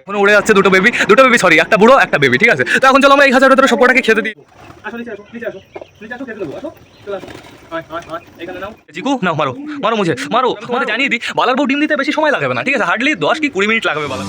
এখন উড়ে যাচ্ছে দুটো বেবি দুটো বেবি সরি একটা বুড়ো একটা বেবি ঠিক আছে? তো এখন চলো আমরা এই হাজার ভেতরে সবকটাকে খেতে দিই। মারো মারো মুঝে মারো তোমাদের জানিয়ে দিই বালার বউ ডিম দিতে বেশি সময় লাগবে না ঠিক আছে? হার্ডলি দশ কি কুড়ি মিনিট লাগবে বালার।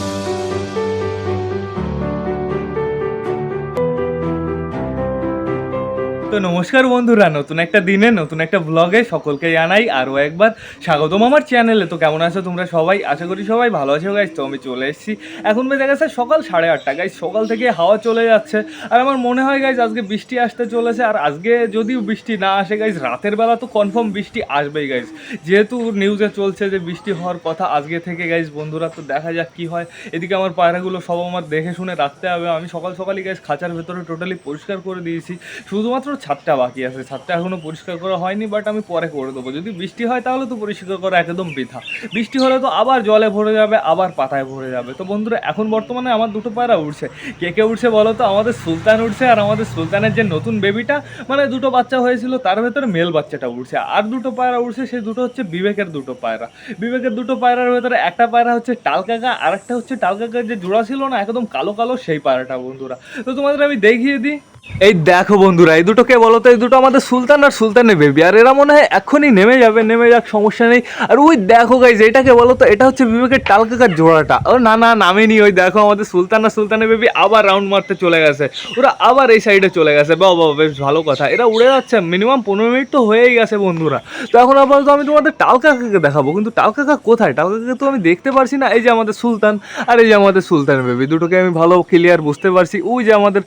তো নমস্কার বন্ধুরা, নতুন একটা দিনে, নতুন একটা ব্লগে সকলকে জানাই আরও একবার স্বাগতম আমার চ্যানেলে তো কেমন আছো তোমরা সবাই? আশা করি সবাই ভালো আছো গাইজ তো আমি চলে এসেছি। এখন বেজে গেছে সকাল সাড়ে আটটা। গাইজ সকাল থেকে হাওয়া চলে যাচ্ছে। আর আমার মনে হয় গাইজ আজকে বৃষ্টি আসতে চলেছে। আর আজকে যদিও বৃষ্টি না আসে গাইজ রাতের বেলা তো কনফার্ম বৃষ্টি আসবেই গাইজ যেহেতু নিউজে চলছে যে বৃষ্টি হওয়ার কথা আজকে থেকে গাইজ বন্ধুরা, তো দেখা যাক কি হয়। এদিকে আমার পায়রাগুলো সব আমার দেখে শুনে রাখতে হবে। আমি সকাল সকালই গাইজ খাঁচার ভেতরে টোটালি পরিষ্কার করে দিয়েছি। শুধুমাত্র ছাদটা বাকি আছে। ছাদটা এখনও পরিষ্কার করা হয়নি বাট আমি পরে করে দেবো। যদি বৃষ্টি হয় তাহলে তো পরিষ্কার করা একদম বৃথা। বৃষ্টি হলে তো আবার জলে ভরে যাবে, আবার পাতায় ভরে যাবে। তো বন্ধুরা, এখন বর্তমানে আমার দুটো পায়রা উঠছে কে কে উঠছে বলো তো? আমাদের সুলতান উঠছে আর আমাদের সুলতানের যে নতুন বেবিটা মানে দুটো বাচ্চা হয়েছিল, তার ভেতরে মেল বাচ্চাটা উঠছে আর দুটো পায়রা উঠছে সেই দুটো হচ্ছে বিবেকের দুটো পায়রা। বিবেকের দুটো পায়রার ভেতরে একটা পায়রা হচ্ছে টালকাকা আর একটা হচ্ছে টালকাকার যে জোড়া ছিল না, একদম কালো কালো সেই পায়রাটা বন্ধুরা। তো তোমাদের আমি দেখিয়ে দিই। এই দেখো বন্ধুরা, এই দুটো কে বলো তো, এই দুটো আমাদের সুলতান আর সুলতানের বেবি আর এরা মনে হয় এখনই নেমে যাবে, নেমে যাক, সমস্যা নেই। আর ওই দেখো গাইজ এটাকে বলো তো, এটা হচ্ছে বিবেকের টালকাকার জোড়াটা। ও না না, নামেনি ওই, দেখো আমাদের সুলতান আর সুলতানের বেবি আবার রাউন্ড মারতে চলে গেছে। ওরা আবার এই সাইডে চলে গেছে। বাবা বাবা বেশ ভালো কথা। এরা উড়ে যাচ্ছে মিনিমাম পনেরো মিনিট তো হয়েই গেছে বন্ধুরা। তো এখন আপাতত আমি তোমাদের টালকাকাকে দেখাবো। কিন্তু টালকাকা কোথায়? টালকাকাকে তো আমি দেখতে পারছি না। এই যে আমাদের সুলতান আর এই যে আমাদের সুলতান বেবি দুটোকে আমি ভালো ক্লিয়ার বুঝতে পারছি। ওই যে আমাদের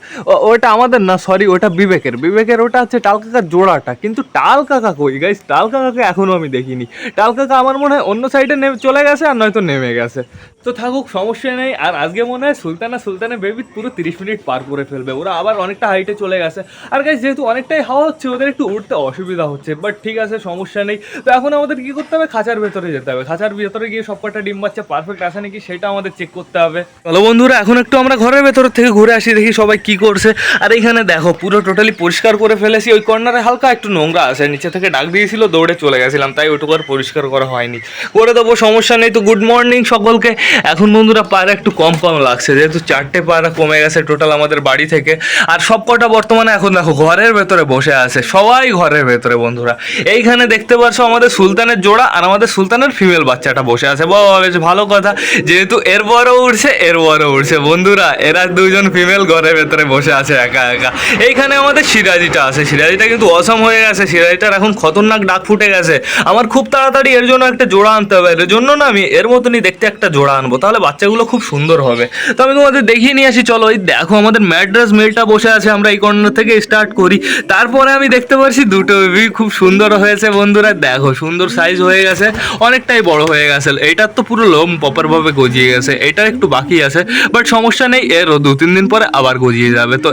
ওটা আমাদের না সরি ওটা বিবেকের। বিবেকের ওটা হচ্ছে টাল কাকার জোড়াটা। কিন্তু টাল কাকা কই গাইস টাল কাকাকে এখনও আমি দেখিনি। টাল কাকা আমার মনে হয় অন্য সাইডে নেমে চলে গেছে আর নয়তো নেমে গেছে। তো থাকুক, সমস্যা নেই। আর আজকে মনে হয় সুলতানা সুলতানের বেবি পুরো তিরিশ মিনিট পার করে ফেলবে। ওরা আবার অনেকটা হাইটে চলে গেছে। আর গাইস যেহেতু অনেকটাই হাওয়া হচ্ছে, ওদের একটু উঠতে অসুবিধা হচ্ছে। বাট ঠিক আছে, সমস্যা নেই। তো এখন আমাদের কী করতে হবে? খাঁচার ভেতরে যেতে হবে। খাঁচার ভেতরে গিয়ে সবকটা ডিম বাচ্চা পারফেক্ট আসে নাকি, সেটা আমাদের চেক করতে হবে। চলো বন্ধুরা, এখন একটু আমরা ঘরের ভেতর থেকে ঘুরে আসি, দেখি সবাই কি করছে। আর এখানে দেখো, পুরো টোটালি পরিষ্কার করে ফেলেছি। ওই কর্নারে হালকা একটু নোংরা আছে। নিচে থেকে ডাক দিয়েছিল, দৌড়ে চলে গেছিলাম, তাই ওটুকু আর পরিষ্কার করা হয়নি। করে দেবো, সমস্যা নেই। তো গুড মর্নিং সকলকে। এখন বন্ধুরা পায়রা একটু কম কম লাগছে, যেহেতু চারটে পায়রা কমে গেছে টোটাল আমাদের বাড়ি থেকে। আর সব কটা বর্তমানে এখন দেখো ঘরের ভেতরে বসে আছে, সবাই ঘরের ভেতরে বন্ধুরা। এইখানে দেখতে পাচ্ছ আমাদের সুলতানের জোড়া আর আমাদের সুলতানের ফিমেল বাচ্চাটা বসে আছে। বাবা বেশ ভালো কথা। যেহেতু এর বড় উঠছে, এর বড় উঠছে। বন্ধুরা, এরা দুজন ফিমেল ঘরের ভেতরে বসে আছে একা একা। এইখানে আমাদের সিরাজিটা আছে। সিরাজিটা কিন্তু অসম হয়ে গেছে। সিরাজিটার এখন খতরনাক ডাক ফুটে গেছে। আমার খুব তাড়াতাড়ি এর জন্য একটা জোড়া আনতে হবে। এর জন্য না আমি এর মতনই দেখতে একটা জোড়া আনব, তাহলে বাচ্চাগুলো খুব সুন্দর হবে। তো আমি তোমাদের দেখিয়ে নিয়ে আসি, চলো এই দেখো আমাদের ম্যাড্রাস মেলটা বসে আছে, আমরা এই কর্নার থেকে স্টার্ট করি। তারপরে আমি দেখতে পাচ্ছি দুটো বেবি খুব সুন্দর হয়েছে বন্ধুরা, দেখো সুন্দর সাইজ হয়ে গেছে, অনেকটাই বড় হয়ে গেছে। এইটার তো পুরো লোম প্রপারভাবে গজিয়ে গেছে এটা একটু বাকি আছে বাট সমস্যা নেই, এরও দু তিন দিন পরে আবার গজিয়ে যাবে। তো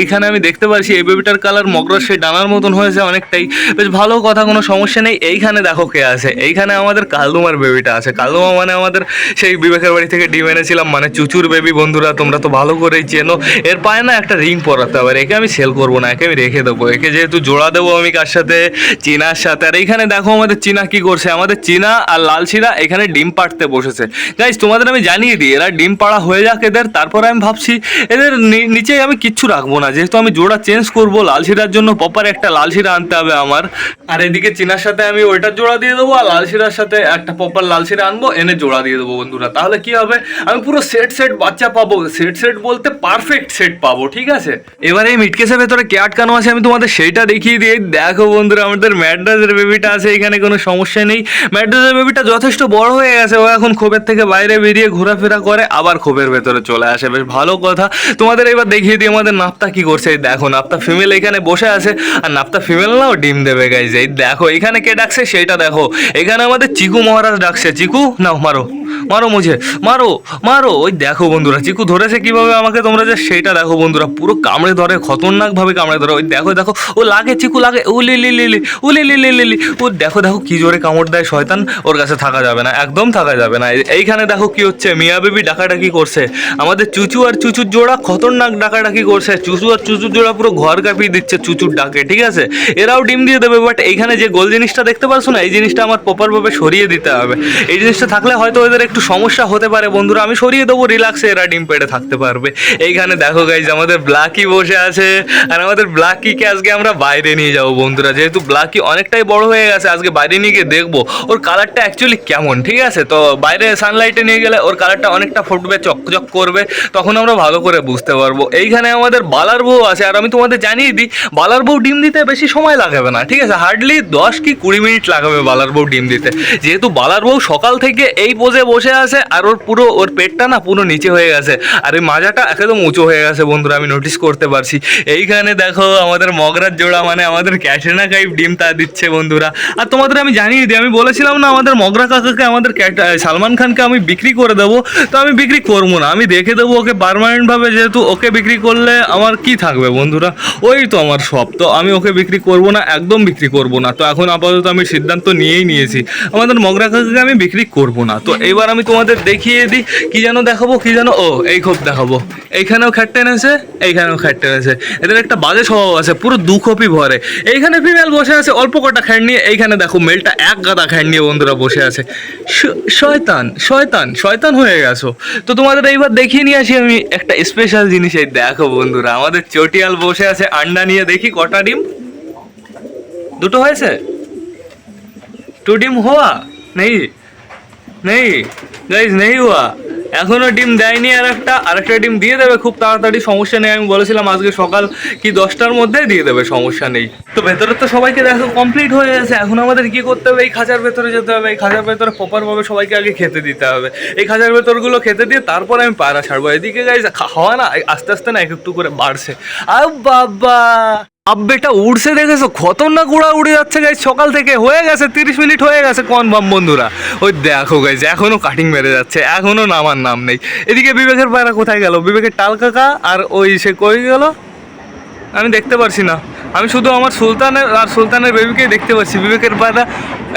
এইখানে আমি দেখতে পাচ্ছি এই বেবিটার কালার মগরার সেই ডানার মতন হয়েছে অনেকটাই। বেশ ভালো কথা, কোনো সমস্যা নেই, এইখানে দেখো কে আছে, এইখানে আমাদের কালদুমার বেবিটা আছে। কালদুমা মানে আমাদের সেই বিবেকের বাড়ি থেকে ডিম এনেছিলাম। মানে চুচুর বেবি বন্ধুরা, তোমরা তো ভালো করেই চেনো। এর পায়ে না একটা রিং পরাতে হবে একে আমি সেল করব না, একে আমি রেখে দেবো। একে যেহেতু জোড়া দেবো আমি কার সাথে, চীনার সাথে। আর এইখানে দেখো আমাদের চীনা কি করছে? আমাদের চীনা আর লালশিরা এখানে ডিম পাড়তে বসেছে। গাইজ তোমাদের আমি জানিয়ে দিই, এরা ডিম পাড়া হয়ে যাক এদের, তারপরে আমি ভাবছি এদের নিচে আমি কিচ্ছু রাখব না। যেহেতু আমি জোড়া চেঞ্জ করব লালশিরার জন্য প্রপার একটা লালশিরা আনতে হবে আমার। আর এদিকে চীনার সাথে আমি ওইটার জোড়া দিয়ে দেবো, আর লালশিরার সাথে একটা প্রপার লালশিরা আনব, এনে জোড়া দিয়ে দেবো বন্ধুরা। তাহলে কি হবে? আমি পুরো সেট সেট বাচ্চা পাবো। সেট সেট বলতে পারফেক্ট সেট পাবো, ঠিক আছে? এবারে এই মিটকেসের ভেতরে কে আটকানো আছে আমি তোমাদের সেইটা দেখিয়ে এই দেখো বন্ধুরা, আমাদের ম্যাড্রাসের বেবিটা আছে, এখানে কোনো সমস্যা নেই। ম্যাড্রাসের বেবিটা যথেষ্ট বড় হয়ে গেছে, ও এখন ক্ষোভের থেকে বাইরে বেরিয়ে ঘোরাফেরা করে, আবার ক্ষোভের ভেতরে চলে আসে। বেশ ভালো কথা। তোমাদের এবার দেখিয়ে দিই, আমাদের নাপ্তা কি করছে, এই দেখো, নাপ্তা ফিমেল এখানে বসে আছে। আর নাপ্তা ফিমেল নাও ডিম দেবে গাইজ এই দেখো, এখানে কে ডাকছে, সেইটা দেখো। এখানে আমাদের চিকু মহারাজ ডাকছে। চিকু, নাও, মারো। মারো মুঝে, মারো মারো। ওই দেখো বন্ধুরা, চিকু ধরেছে কীভাবে আমাকে? তোমরা যে সেইটা দেখো বন্ধুরা, পুরো কামড়ে ধরে খতরনাক ভাবে কামড়ে ধরে। ওই দেখো দেখো, ও লাগে চিকু, লাগে। উলি লি লি লি উলি লি লি লি লি ও দেখো দেখো কি জোরে কামড় দেয় শয়তান। ওর কাছে থাকা যাবে না, একদম থাকা যাবে না। এইখানে দেখো কি হচ্ছে, মিয়া বেবি ডাকাডাকি করছে। আমাদের চুচু আর চুচুর জোড়া খতরনাক ডাকাডাকি করছে। চুচু আর চুচুর জোড়া পুরো ঘর কাঁপিয়ে দিচ্ছে চুচুর ডাকে, ঠিক আছে? এরাও ডিম দিয়ে দেবে বাট এইখানে যে গোল জিনিসটা দেখতে পারছ না, এই জিনিসটা আমার প্রপারভাবে সরিয়ে দিতে হবে। এই জিনিসটা থাকলে হয়তো ওদের একটু সমস্যা হতে পারে, বন্ধুরা। আমি সরিয়ে দেবো রিল্যাক্সে এরা ডিম পেড়ে থাকতে পারবে। এইখানে দেখো গাইজ আমাদের ব্লাকি বসে আছে। আর আমাদের ব্লাকিকে আজকে আমরা বাইরে নিয়ে যাব, বন্ধুরা। যেহেতু ব্লাকি অনেকটাই বড় হয়ে গেছে, আজকে বাইরে নিয়ে গিয়ে দেখব ওর কালারটা অ্যাকচুয়ালি কেমন, ঠিক আছে? তো বাইরে সানলাইটে নিয়ে গেলে ওর কালারটা অনেকটা ফুটবে, চকচক করবে, তখন আমরা ভালো করে বুঝতে পারব। এইখানে আমাদের বালার বউ আছে, আর আমি তোমাদের জানিয়ে দিই, বালার বউ ডিম দিতে বেশি সময় লাগাবে না, ঠিক আছে? হার্ডলি দশ কি কুড়ি মিনিট লাগাবে বালার বউ ডিম দিতে। যেহেতু বালার বউ সকাল থেকে এই পোজে বসে আছে আর ওর পুরো ওর পেটটা না পুরো নিচে হয়ে গেছে। আর এই মাজাটা একদম উঁচু হয়ে গেছে বন্ধুরা আমি নোটিস করতে পারছি। এইখানে দেখো আমাদের মগরার জোড়া মানে আমাদের ক্যাটরিনা কাইফ ডিম তা দিচ্ছে বন্ধুরা। আর তোমাদের আমি জানিয়ে দিই আমি বলেছিলাম না আমাদের মগরা কাকাকে আমাদের সালমান খানকে আমি বিক্রি করে দেবো। তো আমি বিক্রি করব না আমি দেখে দেবো ওকে পারমানেন্ট ভাবে যেহেতু ওকে বিক্রি করলে আমার কি থাকবে বন্ধুরা? ওই তো আমার সব তো আমি ওকে বিক্রি করব না একদম বিক্রি করব না। তো এখন আপাতত আমি সিদ্ধান্ত নিয়েই নিয়েছি আমাদের মগরা কাকাকে আমি বিক্রি করব না। তো এইবার আমি তোমাদের দেখিয়ে দিই, কি যেন দেখাবো, কি যেন, ও, এই খোপ দেখাবো। এইখানেও খ্যাট টেনেছে এইখানেও খ্যাট টেনেছে এদের একটা বাজে স্বভাব আছে, পুরো দু কপি ভরে। এইখানে ফিমেল বসে আছে, অল্প কটা খ্যাট নিয়ে, এইখানে দেখো মেলটা এক গাদা খ্যাট নিয়ে বন্ধুরা বসে আছে। শয়তান শয়তান শয়তান হয়ে গেছো। তো তোমাদের এইবার দেখিয়ে নিয়ে আসি আমি একটা স্পেশাল জিনিস, এই দেখো বন্ধুরা, আমাদের চটিয়াল বসে আছে, আন্ডা নিয়ে দেখি কটা ডিম। দুটো হয়েছে? টু ডিম হওয়া? নেই? নেই? গাইজ নেই হুয়া এখনও ডিম দেয়নি আর একটা আরেকটা ডিম দিয়ে দেবে, খুব তাড়াতাড়ি, সমস্যা নেই। আমি বলেছিলাম আজকে সকাল কি দশটার মধ্যে দিয়ে দেবে, সমস্যা নেই। তো ভেতরে তো সবাইকে দেখো কমপ্লিট হয়ে গেছে। এখন আমাদের কি করতে হবে? এই খাঁচার ভেতরে যেতে হবে। এই খাঁচার ভেতরে প্রপারভাবে সবাইকে আগে খেতে দিতে হবে। এই খাঁচার ভেতরগুলো খেতে দিয়ে তারপরে আমি পায়রা ছাড়বো। এদিকে গাইজ খাওয়া না আস্তে আস্তে না এক একটু করে বাড়ছে। আর বাবা আব্বেটা উড়ছে দেখেছ? খতরনাক উড়া উড়ে যাচ্ছে গাইজ সকাল থেকে। হয়ে গেছে, তিরিশ মিনিট হয়ে গেছে কনফার্ম বন্ধুরা। ওই দেখো গাইজ এখনও কাটিং মেরে যাচ্ছে এখনও নামার নাম নেই। এদিকে বিবেকের পায়রা কোথায় গেল? বিবেকের টাল কাকা আর ওই সে কই গেল? আমি দেখতে পারছি না। আমি শুধু আমার সুলতানের আর সুলতানের বেবিকেই দেখতে পাচ্ছি। বিবেকের পায়রা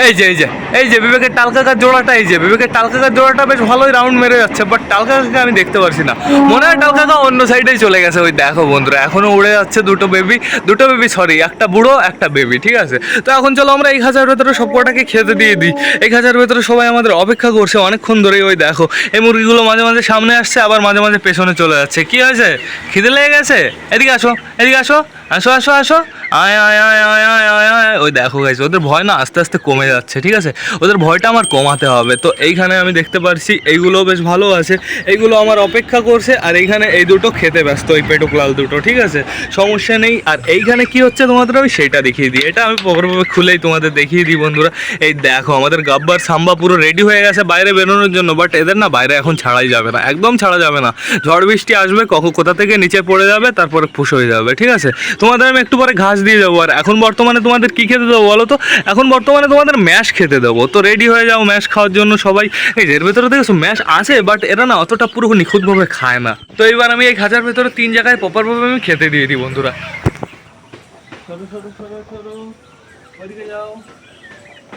এই যে এই যে এই যে, বিবেকের টালকাকার জোড়াটা, এই যে, বিবেকের টালকাকার জোড়াটা বেশ ভালোই রাউন্ড মেরে যাচ্ছে বাট টালকাকাকে আমি দেখতে পারছি না। মনে হয় টালকাকা অন্য সাইডেই চলে গেছে। ওই দেখো বন্ধুরা এখনও উড়ে যাচ্ছে দুটো বেবি দুটো বেবি সরি একটা বুড়ো, একটা বেবি ঠিক আছে? তো এখন চলো আমরা এই খাঁচার ভেতরে সব কটাকে খেতে দিয়ে দিই। এই খাঁচার ভেতরে সবাই আমাদের অপেক্ষা করছে অনেকক্ষণ ধরেই, ওই দেখো, এই মুরগিগুলো মাঝে মাঝে সামনে আসছে, আবার মাঝে মাঝে পেছনে চলে যাচ্ছে। কি হয়েছে? খিদে লেগে গেছে? এদিকে আসো এদিকে আসো আসো আসো আসো। আয় আয় আয় আয় আয় আয় আয়। ওই দেখো গাইছে ওদের ভয় না আস্তে আস্তে কমে যাচ্ছে, ঠিক আছে? ওদের ভয়টা আমার কমাতে হবে। তো এইখানে আমি দেখতে পারছি, এইগুলো বেশ ভালো আছে। এইগুলো আমার অপেক্ষা করছে, আর এইখানে এই দুটো খেতে ব্যস্ত, ওই পেটোকলাল দুটো, ঠিক আছে? সমস্যা নেই। আর এইখানে কি হচ্ছে তোমাদের, আমি সেটা দেখিয়ে দিই। এটা আমি প্রপারভাবে খুলেই তোমাদের দেখিয়ে দিই, বন্ধুরা। এই দেখো, আমাদের গাব্বার সাম্বা পুরো রেডি হয়ে গেছে বাইরে বেরোনোর জন্য বাট এদের না বাইরে এখন ছাড়াই যাবে না, একদম ছাড়া যাবে না। ঝড় বৃষ্টি আসবে, কখন কোথা থেকে নিচে পড়ে যাবে, তারপরে ফুস হয়ে যাবে, ঠিক আছে? তোমাদের আমি একটু পরে ঘাস দিয়ে যাব আর এখন বর্তমানে তোমাদের কি খেতে দেবো বলো তো? এখন বর্তমানে তোমাদের ম্যাশ খেতে দেবো। তো রেডি হয়ে যাও ম্যাশ খাওয়ার জন্য সবাই। এই এর ভেতরে দেখেছ ম্যাশ আছে বাট এরা না অতটা পুরো নিখুঁতভাবে খায় না। তো এইবার আমি এই খাঁচার ভেতরে তিন জায়গায় প্রপারভাবে আমি খেতে দিয়ে দিই, বন্ধুরা।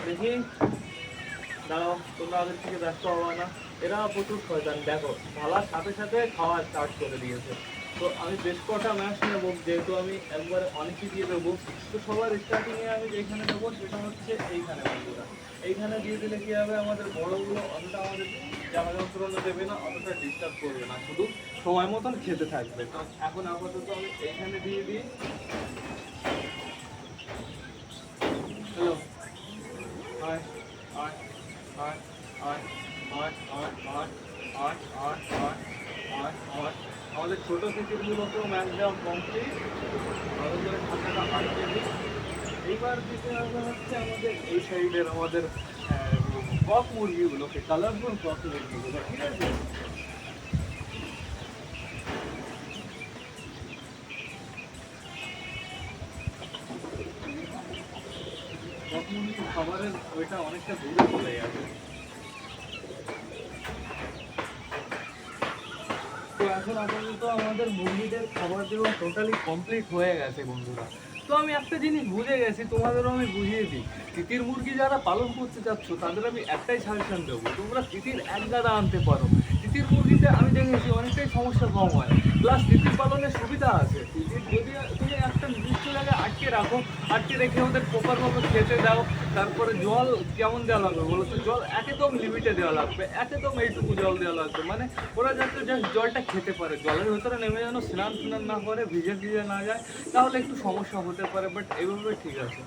দেখি। ঢালার সাথে সাথে খাওয়া স্টার্ট করে দিয়েছে। তো আমি বেশ কটা ম্যাচ নেব, যেহেতু আমি একবারে অনেকই দিয়ে দেবো। তো সবার স্টার্টিংয়ে আমি যেখানে দেবো সেটা হচ্ছে এইখানে বন্ধুরা। এইখানে দিয়ে দিলে কী হবে? আমাদের বড়গুলো অতটা আমাদের জামা যন্ত্রণা দেবে না, অতটা ডিস্টার্ব করবে না। শুধু সময় মতন খেতে থাকবে। তো এখন আপাতত আমি এইখানে দিয়ে দিই। হ্যালো আয় আয় আয় আয় আয় আয় আয় আয় আয় আয় আয় আয় আমাদের ছোট শিশুগুলোকেও ম্যাচ দেওয়া কমপ্লিট ভালো করে খাতাটা এইবার দিতে হবে হচ্ছে আমাদের এই সাইডের আমাদের কক মুরগিগুলোকে কালারফুল কক মুরগিগুলো, ঠিক আছে? খাবারের ওইটা অনেকটা দূরে চলে যাবে। এখন আপাতত আমাদের মুরগিদের খাবার দেওয়া টোটালি কমপ্লিট হয়ে গেছে বন্ধুরা। তো আমি একটা জিনিস বুঝে গেছি, তোমাদেরও আমি বুঝিয়ে দিই। তিতির মুরগি যারা পালন করতে চাচ্ছ, তাদের আমি একটাই সাজেশন দেবো, তোমরা তিতির এক গাদা আনতে পারো। তিতির মুরগিতে আমি দেখেছি অনেকটাই সমস্যা কম হয়। প্লাস তিতির পালনের সুবিধা আছে। তিতির যদি তুমি একটা জায়গায় আটকে রাখো, আটকে রেখে ওদের প্রপারভাবে খেতে দাও, তারপরে জল কেমন দেওয়া লাগবে বলো তো? জল একদম লিমিটে দেওয়া লাগবে, একদম এইটুকু জল দেওয়া লাগবে। মানে ওরা যাতে জাস্ট জলটা খেতে পারে, জলের ভেতরে নেমে যেন স্নান ফিনান না করে, ভিজে ভিজে না যায়, তাহলে একটু সমস্যা হতে পারে বাট এইভাবে ঠিক আছে।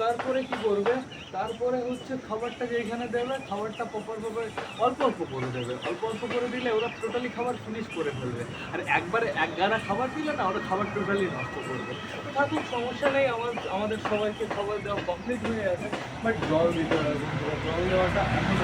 তারপরে কি করবে? তারপরে হচ্ছে খাবারটা যেখানে দেবে, খাবারটা প্রপারভাবে অল্প অল্প করে দেবে। অল্প অল্প করে দিলে ওরা টোটালি খাবার ফিনিশ করে ফেলবে। আর একবারে এক গাড়া খাবার দিলে না, ওরা খাবার টোটালি নষ্ট করবে। তো সমস্যা নেই, আমার, আমাদের সবাইকে খাবার দেওয়া কমপ্লিট হয়ে আছে বাট জল দিতে হবে, জল দেওয়াটা এখন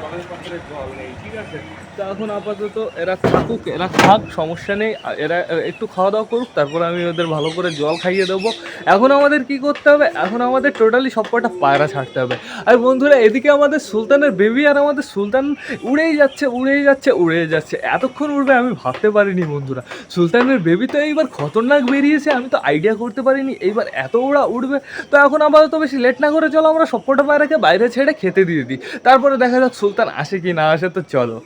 জলের পাত্রে জল নেই ঠিক আছে তো এখন আপাতত এরা থাকুক, এরা খাক সমস্যা নেই এরা একটু খাওয়া দাওয়া করুক, তারপরে আমি ওদের ভালো করে জল খাইয়ে দেবো। এখন আমাদের কি করতে হবে? এখন আমাদের টোটালি সব কটা পায়রা ছাড়তে হবে। আর বন্ধুরা, এদিকে আমাদের সুলতানের বেবি আর আমাদের সুলতান উড়েই যাচ্ছে উড়েই যাচ্ছে উড়েই যাচ্ছে। এতক্ষণ উড়বে আমি ভাবতে পারিনি বন্ধুরা। সুলতানের বেবি তো এইবার খতরনাক বেরিয়েছে, আমি তো আইডিয়া করতে পারিনি। এইবার এত ওরা উঠবে তো এখন আপাতত বেশি লেট না করে চলো, আমরা সবকটা পায়রাকে বাইরে ছেড়ে খেতে দিয়ে দিই। তারপরে দেখা যাক সুলতান আসে কি না আসে, তো চলো।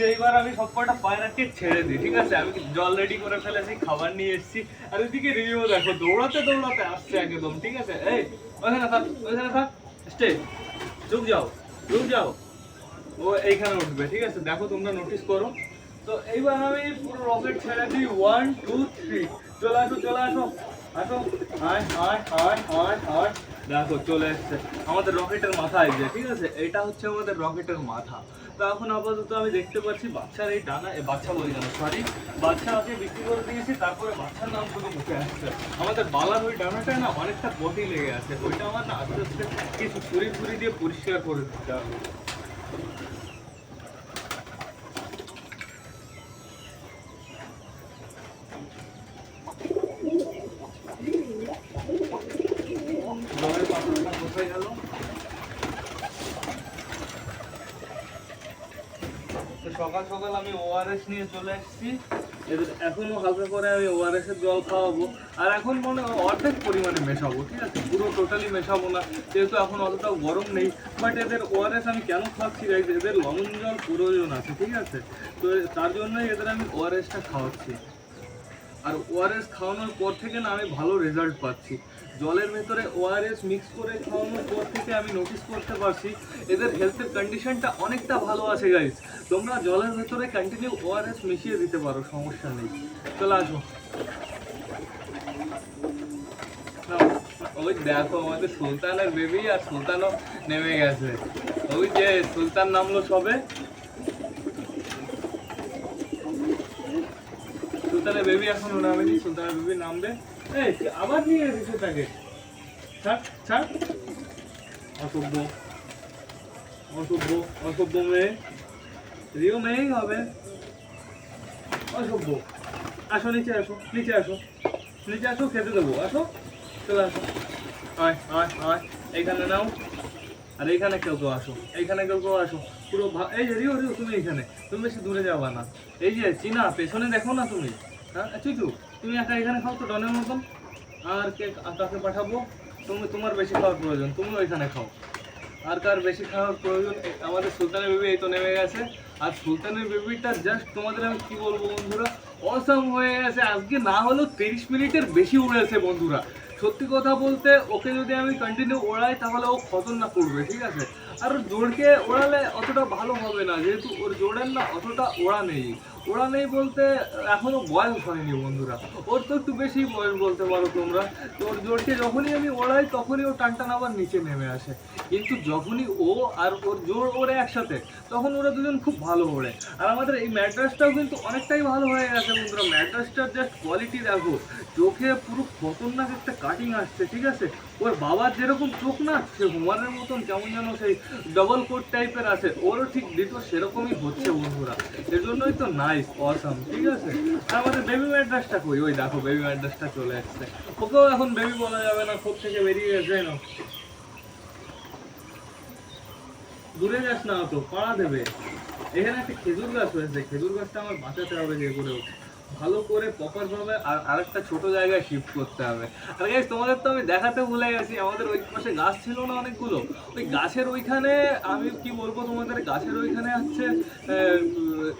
যে এইবার আমি সবকটা পায়রাকে ছেড়ে দিই, ঠিক আছে? আমি জল রেডি করে ফেলেছি, খাবার নিয়ে এসেছি। আর এদিকে রিভিউ দেখো, দৌড়াতে দৌড়াতে আসছে একদম, ঠিক আছে? এই ওখানে থাক ওখানে থাক স্টে রুক যাও রুক যাও। ও এইখানে উঠবে, ঠিক আছে? দেখো তোমরা নোটিস করো। তো এইবার আমি পুরো রকেট ছেড়ে দিই ওয়ান টু থ্রি চলে আসো চলে আসো। আসো। আয় আয় আয় আয় আয় দেখো, চলে এসছে। আমাদের রকেটের মাথায় যে, ঠিক আছে? এটা হচ্ছে আমাদের রকেটের মাথা। তো এখন আপাতত আমি দেখতে পাচ্ছি বাচ্চার এই ডানা বাচ্চা বলি না সরি বাচ্চা আগে বিক্রি করে দিয়েছি, তারপরে বাচ্চার নাম শুধু মুখে আসছে। আমাদের বালার ওই ডানাটায় না অনেকটা বটি লেগে আছে, ওইটা আমার না আস্তে আস্তে কিছু ছুরি ছুরি দিয়ে পরিষ্কার করে দিতে হবে। কোথায় গেল? সকাল সকাল আমি ওআরএস নিয়ে চলে এসেছি। এদের এখনও হালকা করে আমি ওআরএস এর জল খাওয়াবো। আর এখন মনে অর্ধেক পরিমাণে মেশাবো ঠিক আছে? পুরো টোটালি মেশাবো না যেহেতু এখন অতটাও গরম নেই। বাট এদের ওআরএস আমি কেন খাওয়াচ্ছি guys, এদের লবণ জল প্রয়োজন আছে ঠিক আছে? তো তার জন্যই এদের আমি ওআরএসটা খাওয়াচ্ছি। আর ওআরএস খাওয়ানোর পর থেকে না আমি ভালো রেজাল্ট পাচ্ছি। জলের ভেতরে ওআরএস মিক্স করে খাওয়ানোর পর থেকে আমি নোটিস করতে পারছি, এদের হেলথের কন্ডিশনটা অনেকটা ভালো আছে গাইজ তোমরা জলের ভেতরে কন্টিনিউ ওআরএস মিশিয়ে দিতে পারো, সমস্যা নেই। চলে আসো। ওই দেখো আমাদের সুলতানের বেবি আর সুলতানও নেমে গেছে। ওই যে সুলতান নামলো সবে। সুলতানের বেবি এখনও নামেনি, সুলতানের বেবি নামবে। এই, আবার নিয়ে ছাড় ছাড়। মেয়ে। রিও মেয়েই হবে। অসভ্য। আসো, নিচে আসো নিচে আসো। নিচে আসো, খেতে দেবো। আসো, চলে আসো। এইখানে নাও। আর এইখানে কেউ কেউ আসো। এইখানে কেউ কেউ আসো। পুরো এই যে রিও রিও, তুমি এইখানে। তুমি বেশি দূরে যাবা না। এই যে, চিনা, পেছনে দেখো না তুমি। হ্যাঁ চুচু। তুমি একা এখানে খাও তো ডনের মতন। আর কে কাকে পাঠাবো? তুমি, তোমার বেশি খাওয়ার প্রয়োজন তুমি ওইখানে খাও। আর কার বেশি খাওয়ার প্রয়োজন? আমাদের সুলতানের বেবি এই তো নেমে গেছে। আর সুলতানের বেবিটা জাস্ট তোমাদের আমি কি বলব বন্ধুরা? অসম হয়ে গেছে। আজকে না হলেও তিরিশ মিনিটের বেশি উড়েছে বন্ধুরা। সত্যি কথা বলতে, ওকে যদি আমি কন্টিনিউ ওড়াই, তাহলে ও খতরনাক করবে, ঠিক আছে? আর জোরকে ওড়ালে অতটা ভালো হবে না। যেহেতু ওর জোরের না, অতটা ওড়া নেই। ওড়া নেই বলতে, এখনও বয়স হয়নি বন্ধুরা। ওর তো একটু বেশি বয়স বলতে পারো তোমরা। তো ওর জোরকে যখনই আমি ওড়াই, তখনই ও টান টান আবার নিচে নেমে আসে। কিন্তু যখনই ও আর ওর জোর ওড়ে একসাথে, তখন ওরা দুজন খুব ভালো ওড়ে। আর আমাদের এই ম্যাট্রাসটাও কিন্তু অনেকটাই ভালো হয়ে গেছে বন্ধুরা। ম্যাট্রাসটার জাস্ট কোয়ালিটি দেখো, চোখে পুরো খতরনাক একটা কাটিং আসছে, ঠিক আছে? ওর বাবার যেরকম চোখ না, সে হুমারের মতন কেমন যেন সেই ডবল কোট টাইপের আছে। ওরও ঠিক দিত সেরকমই হচ্ছে বন্ধুরা। এজন্যই তো তো নাইস অসম ঠিক আছে? আমাদের বেবি ম্যাড্রাসটা কই? ওই দেখো বেবি ম্যাড্রাসটা চলে আসছে। ওকেও এখন বেবি বলা যাবে না খোপ থেকে বেরিয়ে গেছে না দূরে যাস না অত, পাড়া দেবে। এখানে একটা খেজুর গাছ হয়েছে, খেজুর গাছটা আমার বাঁচাতে হবে যে করে হোক। ভালো করে প্রপার ভাবে আর আরেকটা ছোট জায়গায় শিফট করতে হবে। আর গাইস তোমাদের তো আমি দেখাতে ভুলে গেছি, আমাদের ওই পাশে গাছ ছিল না অনেকগুলো? ওই গাছের ওইখানে আমি কি বলব তোমাদের, গাছের ওইখানে হচ্ছে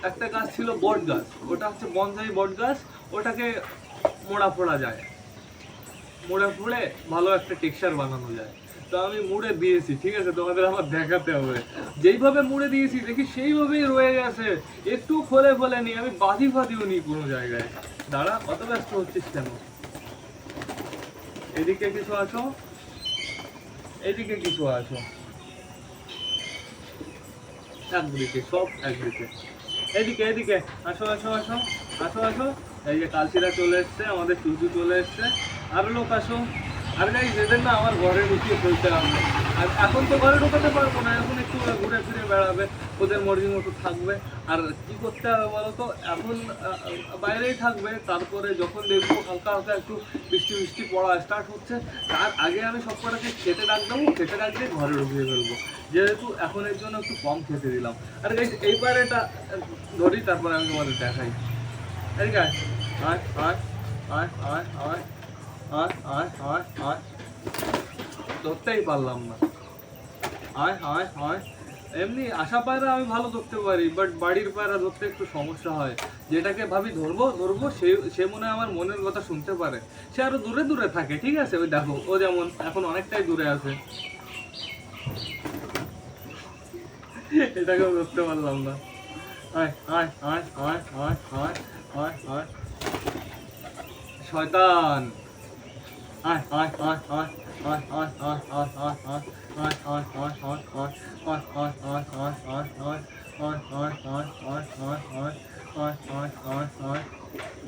একটা গাছ ছিল বট গাছ ওটা হচ্ছে বনসাই বট গাছ ওটাকে মোড়া ফোড়া যায়। মোড়া ফুড়ে ভালো একটা টেক্সচার বানানো যায়। তো আমি মুড়ে দিয়েছি, ঠিক আছে? তোমাদের আমার দেখাতে হবে। যেইভাবে মুড়ে দিয়েছি, দেখি সেইভাবেই রয়ে গেছে। একটু ফলে নি আমি বাদি ফাদিও নি কোনো জায়গায়। দাঁড়া, কত ব্যস্ত হচ্ছিস কেন? এদিকে কিছু আসো। এদিকে কিছু আসো। একদিকে, সব একদিকে। এদিকে এদিকে। আসো আসো আসো। আসো আসো। এই যে চলে এসছে, আমাদের চুচু চলে এসছে। আরও লোক আসো। আর গাই এদের না আমার ঘরে ঢুকিয়ে ফেলতে হবে। আর এখন তো ঘরে ঢুকাতে পারব না, এখন একটু ঘুরে ফিরে বেড়াবে, ওদের মর্জি মতো থাকবে। আর কি করতে হবে বলো তো? এখন বাইরেই থাকবে, তারপরে যখন দেখব হালকা হালকা একটু বৃষ্টি বৃষ্টি পড়া স্টার্ট হচ্ছে, তার আগে আমি সব কটাকে খেতে ডাক দেবো, খেতে ডাক দিয়ে ঘরে ঢুকিয়ে ফেলব। যেহেতু এখন এর জন্য একটু কম খেতে দিলাম। আর গাইস এইবার এটা, ধরি, তারপরে আমি তোমাদের দেখাই। এদিকে আয় আয় আয় আয় আয় আয়। আয় আয় আয় আয়। ধরতেই পারলাম না। আয় আয় আয়। এমনি আশা পায়রা আমি ভালো ধরতে পারি বাট বাড়ির পায়রা ধরতে একটু সমস্যা হয়। যেটাকে ভাবি ধরবো ধরবো, সে সে মনে আমার মনের কথা শুনতে পারে। সে আরও দূরে দূরে থাকে, ঠিক আছে? ওই দেখো, ও যেমন এখন অনেকটাই দূরে আছে। এটাকেও ধরতে পারলাম না। আয় আয় আয় আয় আয় আয় আয় আয়। শয়তান!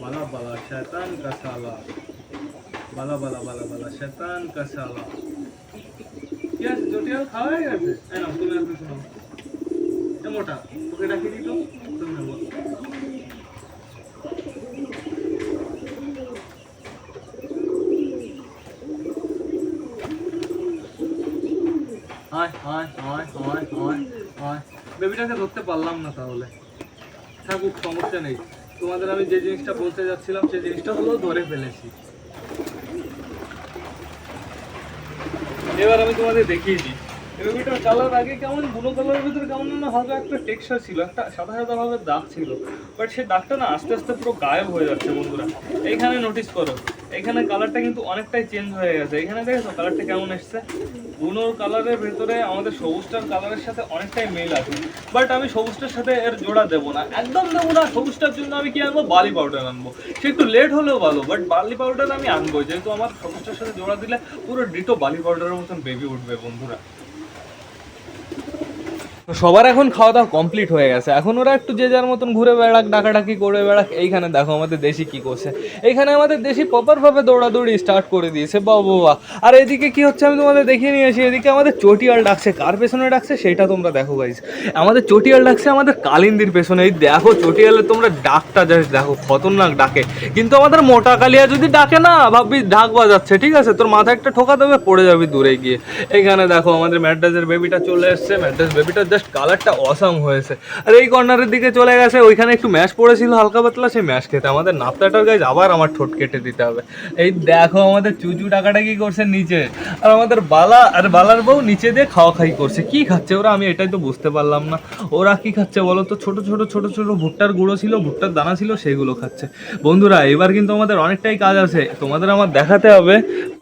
বালা বালা শয়তান কা সালা বালা বালা বালা বালা শয়তান কা সালা ইয়াস জটিয়াল খাওয়াই গেছে না তুমি আপনি শোনো মোটা তোকে ডাকি দিই তো বেবিটাকে ধরতে পারলাম না তাহলে। থাকুক, সমস্যা নেই। তোমাদের আমি যে জিনিসটা বলতে যাচ্ছিলাম, সেই জিনিসটা হলো ধরে ফেলেছি। এবার আমি তোমাদের দেখিয়ে দিই। বেবিটার কালার আগে কেমন, বুনো কালারের ভিতরে কেমন যেন হালকা একটা টেক্সচার ছিল, একটা সাদা সাদা ভাবে দাগ ছিল। বাট সেই দাগটা না আস্তে আস্তে পুরো গায়েব হয়ে যাচ্ছে, বন্ধুরা। এইখানে নোটিস করো এখানে কালারটা কিন্তু অনেকটাই চেঞ্জ হয়ে গেছে। এখানে দেখেছ কালারটা কেমন এসছে? বুনোর কালারের ভেতরে আমাদের সবুজটার কালারের সাথে অনেকটাই মিল আছে। বাট আমি সবুজটার সাথে এর জোড়া দেবো না। একদম দেবো না, সবুজটার জন্য আমি কি আনব? বালি পাউডার আনব। সে একটু লেট হলেও ভালো বাট বালি পাউডার আমি আনব যেহেতু আমার সবুজটার সাথে জোড়া দিলে পুরো ডিটো বালি পাউডারের মতন বেবি উঠবে বন্ধুরা। সবার এখন খাওয়া দাওয়া কমপ্লিট হয়ে গেছে। এখন ওরা একটু যে যার মতন ঘুরে বেড়াক, ডাকাডাকি করে বেড়াক, এইখানে দেখো আমাদের দেশি কি করছে। এইখানে আমাদের দেশি প্রপারভাবে দৌড়াদৌড়ি স্টার্ট করে দিয়েছে বাবা আর এদিকে কি হচ্ছে আমি তোমাদের দেখিয়ে নিয়ে আসি, এদিকে আমাদের চটিয়াল ডাকছে। কার পেছনে ডাকছে সেটা তোমরা দেখো গাইজ আমাদের চটিয়াল ডাকছে আমাদের কালিন্দির পেছনে। এই দেখো চটিয়ালে তোমরা ডাকটা জাস্ট দেখো, খতরনাক ডাকে। কিন্তু আমাদের মোটা কালিয়া যদি ডাকে না, ভাববি ঢাক বাজাচ্ছে, ঠিক আছে? তোর মাথায় একটা ঠোকা দেবে, পড়ে যাবি দূরে গিয়ে। এখানে দেখো আমাদের ম্যাড্রাসের বেবিটা চলে এসছে ম্যাড্রাস বেবিটা জাস্ট কালারটা অসাম হয়েছে। আর এই কর্নারের দিকে চলে গেছে, ওইখানে একটু ম্যাশ পড়েছিল হালকা পাতলা, সেই ম্যাশ খেতে। আমাদের নাপ্তাটার গাছ আবার আমার ঠোঁট কেটে দিতে হবে। এই দেখো আমাদের চুচু টাকাটা কি করছে নিচে। আর আমাদের বালা, আর বালার বউ নিচে দিয়ে খাওয়া খাই করছে। কি খাচ্ছে ওরা? আমি এটাই তো বুঝতে পারলাম না। ওরা কি খাচ্ছে বলো তো? ছোট ছোট ছোট ছোট ভুট্টার গুঁড়ো ছিল, ভুট্টার দানা ছিল সেগুলো খাচ্ছে। বন্ধুরা, এবার কিন্তু আমাদের অনেকটাই কাজ আছে। তোমাদের আমার দেখাতে হবে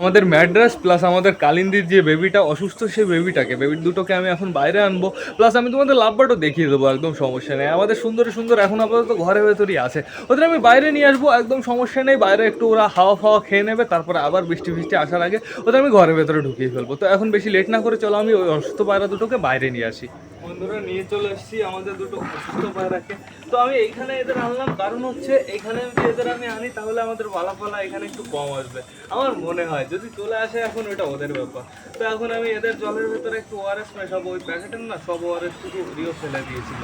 আমাদের ম্যাড্রাস প্লাস আমাদের কালিন্দির যে বেবিটা অসুস্থ সেই বেবিটাকে বেবির দুটোকে আমি এখন বাইরে আনব। প্লাস আমি তোমাদের লাভবারও দেখিয়ে দেবো, একদম সমস্যা নেই। আমাদের সুন্দর সুন্দর এখন আপাতত ঘরের ভেতরই আছে। ওদের আমি বাইরে নিয়ে আসব, একদম সমস্যা নেই। বাইরে একটু ওরা হাওয়া ফাওয়া খেয়ে নেবে, তারপরে আবার বৃষ্টি বৃষ্টি আসার আগে ওদের আমি ঘরের ভেতরে ঢুকিয়ে ফেলব। তো এখন বেশি লেট না করে চলো আমি ওই অসুস্থ পায়রা দুটোকে বাইরে নিয়ে আসি। বন্ধুরা, নিয়ে চলে এসেছি আমাদের দুটো অসুস্থ পায়রাকে তো আমি এইখানে এদের আনলাম, কারণ হচ্ছে এখানে যদি এদের আমি আনি, তাহলে আমাদের পালা এখানে একটু কম আসবে। আমার মনে হয়, যদি চলে আসে, এখন ওটা ওদের ব্যাপার। তো এখন আমি এদের জলের ভেতরে একটু ওআরএস মেশাবো। ওই প্যাকেটের না, সব ওআরএস শুধু রিও ফেলে দিয়েছিল।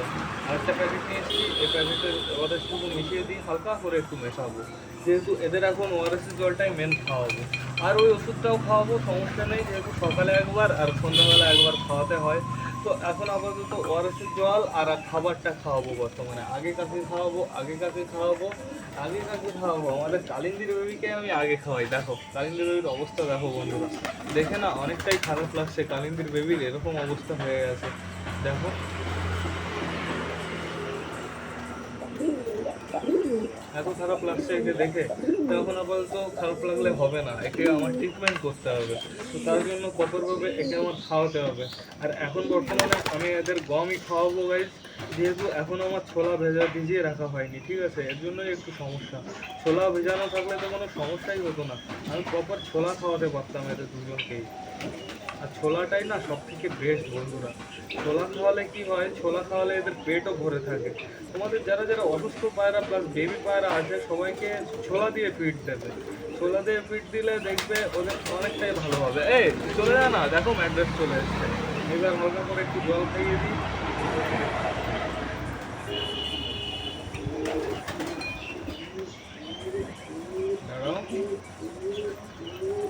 আর একটা প্যাকেট নিয়ে এসেছি এই প্যাকেটে ওদের শুধু মিশিয়ে দিয়ে হালকা করে একটু মেশাবো। যেহেতু এদের এখন ওআরএস জলটাই মেন খাওয়াবো। আর ওই ওষুধটাও খাওয়াবো, সমস্যা নেই, যেহেতু সকালে একবার আর সন্ধ্যাবেলা একবার খাওয়াতে হয়। তো এখন আপাতত ওয়ারেসের জল আর খাবারটা খাওয়াবো বর্তমানে। আগে কাকে খাওয়াবো আগে কাকে খাওয়াবো আগে কাকে খাওয়াবো। আমাদের কালিন্দির বেবিকে আমি আগে খাওয়াই, দেখো। কালিন্দির বেবির অবস্থা দেখো বন্ধুরা। দেখে না, অনেকটাই খারাপ লাগছে কালিন্দির বেবির, এরকম অবস্থা হয়ে গেছে। দেখো। এত খারাপ লাগছে একে দেখে, তো এখন আপাতত খারাপ লাগলে হবে না, একে আমার ট্রিটমেন্ট করতে হবে। তো তার জন্য কঠোরভাবে একে আমার খাওয়াতে হবে। আর এখন বর্তমানে আমি এদের গমই খাওয়াবো গাইজ যেহেতু এখন আমার ছোলা ভেজা ভিজিয়ে রাখা হয়নি, ঠিক আছে? এর জন্যই একটু সমস্যা। ছোলা ভেজানো থাকলে তো কোনো সমস্যাই হতো না। আমি প্রপার ছোলা খাওয়াতে পারতাম এদের দুজনকেই। আর ছোলাটাই না সব থেকে বেস্ট বন্ধুরা। ছোলা খাওয়ালে কি হয়? ছোলা খাওয়ালে এদের পেটও ভরে থাকে। তোমাদের যারা যারা অসুস্থ পায়রা প্লাস বেবি পায়রা আছে, সবাইকে ছোলা দিয়ে ফিড দেবে। ছোলা দিয়ে ফিড দিলে দেখবে ওদের অনেকটাই ভালো হবে। এই, চলে যা না, দেখো ম্যাড্রেস চলে এসছে। এবার মজা করে একটু জল খাইয়ে দিই।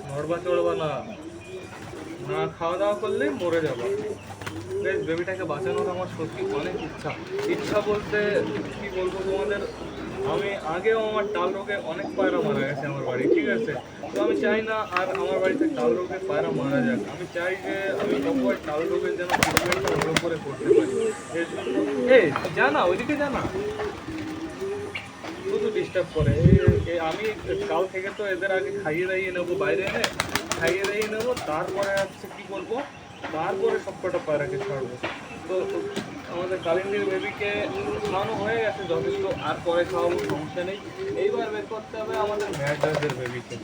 নড়বা চড়বা না। খাওয়া দাওয়া করলে মরে যাব। বেশ, বেবিটাকে বাঁচানোর আমার সত্যি অনেক ইচ্ছা। ইচ্ছা বলতে কি বলব তোমাদের? আমি আগেও আমার টাল রোগে অনেক পায়রা মারা গেছে আমার বাড়ি, ঠিক আছে? তো আমি চাই না আর আমার বাড়িতে টাল রোগে পায়রা মারা যাক। আমি চাই যে আমি সবাই টাল রোগের যেন ট্রিটমেন্টটা ভালো করে করতে পারি। এই, জানা, ওইদিকে জানা। শুধু ডিস্টার্ব করে। আমি কাল থেকে তো এদের আগে খাইয়ে দাইয়ে নেব, বাইরে এনে খাইয়ে দাইয়ে নেব, তারপরে হচ্ছে কি করব তারপরে সব সবকটা পায়রাকে ছাড়বো। তো আমাদের কালিন্দির বেবিকে খাওয়ানো হয়ে গেছে যথেষ্ট, আর পরে খাওয়াবো, সমস্যা নেই। এইবার বের করতে হবে আমাদের ম্যাড্রাসের বেবিকে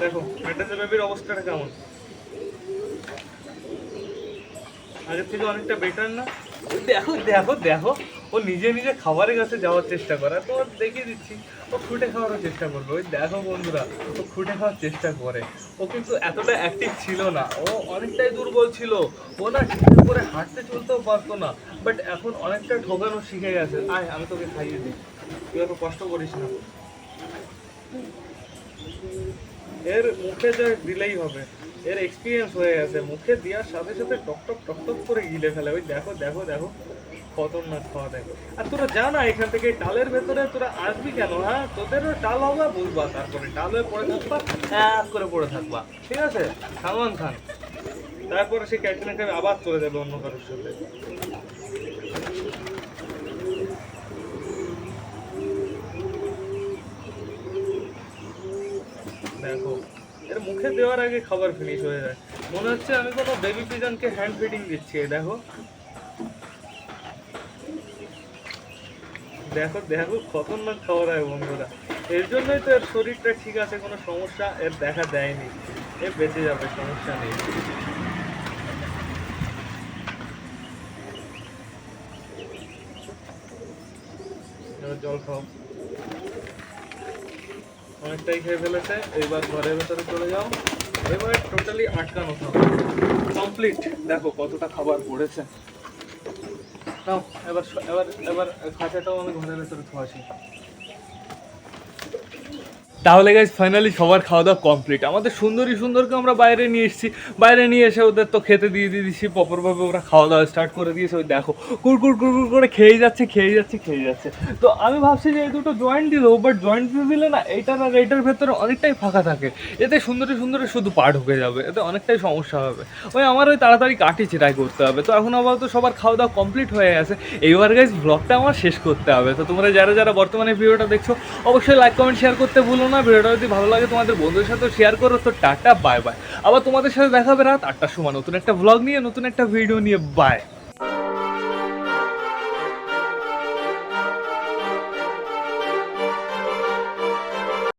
দেখো ম্যাড্রাসের বেবির অবস্থাটা কেমন? আগের থেকে অনেকটা বেটার না? দেখো দেখো দেখো। ও নিজে নিজে খাবারের কাছে যাওয়ার চেষ্টা করে। তো দেখিয়ে দিচ্ছি, ও খুঁটে খাওয়ারও চেষ্টা করবে। ওই দেখো বন্ধুরা, ও খুঁটে খাওয়ার চেষ্টা করে। ও কিন্তু এতটা অ্যাক্টিভ ছিল না, ও অনেকটাই দুর্বল ছিল। ও না ঠিক করে হাঁটতে চলতেও পারতো না বাট এখন অনেকটা ঠোকানো শিখে গেছে। আয়, আমি তোকে খাইয়ে দিই। তুই এত কষ্ট করিস না। এর মুখে যা দিলেই হবে। এর এক্সপিরিয়েন্স হয়ে গেছে। মুখে দেওয়ার সাথে সাথে টক টক টক করে গিলে ফেলে। ওই দেখো দেখো দেখো। খতরনাক খাওয়া দেখো। আর তোরা জানা, এখান থেকে টালের ভেতরে তোরা আসবি কেন হ্যাঁ? তোদেরও টাল হবে, বুঝবা, তারপরে টাল হয়ে পড়ে থাকবা, এক করে পড়ে থাকবা। ঠিক আছে? সালমান খান। তারপরে সে ক্যাটরিনা আবার চলে যাবে অন্য কারোর সাথে। দেখো, এর মুখে দেওয়ার আগে খাবার ফিনিশ হয়ে যায়। মনে হচ্ছে আমি কোনো বেবি পিজনকে হ্যান্ড ফিডিং দিচ্ছি দেখো। দেখো দেখো, খতরনাক খাবার হয় বন্ধুরা। এর জন্যই তো এর শরীরটা ঠিক আছে, কোনো সমস্যা এর দেখা দেয়নি। এ বেঁচে যাবে, সমস্যা নেই। জল খাও। অনেকটাই খেয়ে ফেলেছে এইবার ঘরের ভেতরে চলে যাও। এবার টোটালি আটকানো খাও। কমপ্লিট দেখো কতটা খাবার পড়েছে। নাও এবার এবার এবার খাঁচাটাও আমি ঘরের ভেতরে খাওয়াছি তাহলে গাইজ ফাইনালি সবার খাওয়া দাওয়া কমপ্লিট আমাদের সুন্দরী সুন্দরকে আমরা বাইরে নিয়ে এসেছি। বাইরে নিয়ে এসে ওদের তো খেতে দিয়ে দিয়ে দিচ্ছি প্রপারভাবে ওরা খাওয়া দাওয়া স্টার্ট করে দিয়েছে। ওই দেখো কুরকুর কুরকুর করে খেয়ে যাচ্ছে খেয়ে যাচ্ছে খেয়ে যাচ্ছে। তো আমি ভাবছি যে এই দুটো জয়েন্ট দিয়ে দেবো বাট জয়েন্ট দিয়ে দিলে না এইটার আর এইটার ভেতরে অনেকটাই ফাঁকা থাকে। এতে সুন্দরী সুন্দরী শুধু পা ঢুকে যাবে, এতে অনেকটাই সমস্যা হবে। ওই আমার ওই তাড়াতাড়ি কাটি চিরাই করতে হবে। তো এখন আপাতত সবার খাওয়া দাওয়া কমপ্লিট হয়ে গেছে। এইবার গাইজ ব্লগটা আমার শেষ করতে হবে। তো তোমরা যারা যারা বর্তমানে ভিডিওটা দেখছ, অবশ্যই লাইক কমেন্ট শেয়ার করতে ভুলো না, ভিডিওটা যদি ভালো লাগে তোমাদের বন্ধুদের সাথে শেয়ার করো, তো টাটা বাই বাই আবার তোমাদের সাথে দেখা হবে রাত আটটার সময়। নতুন একটা ব্লগ নিয়ে, নতুন একটা ভিডিও নিয়ে বাই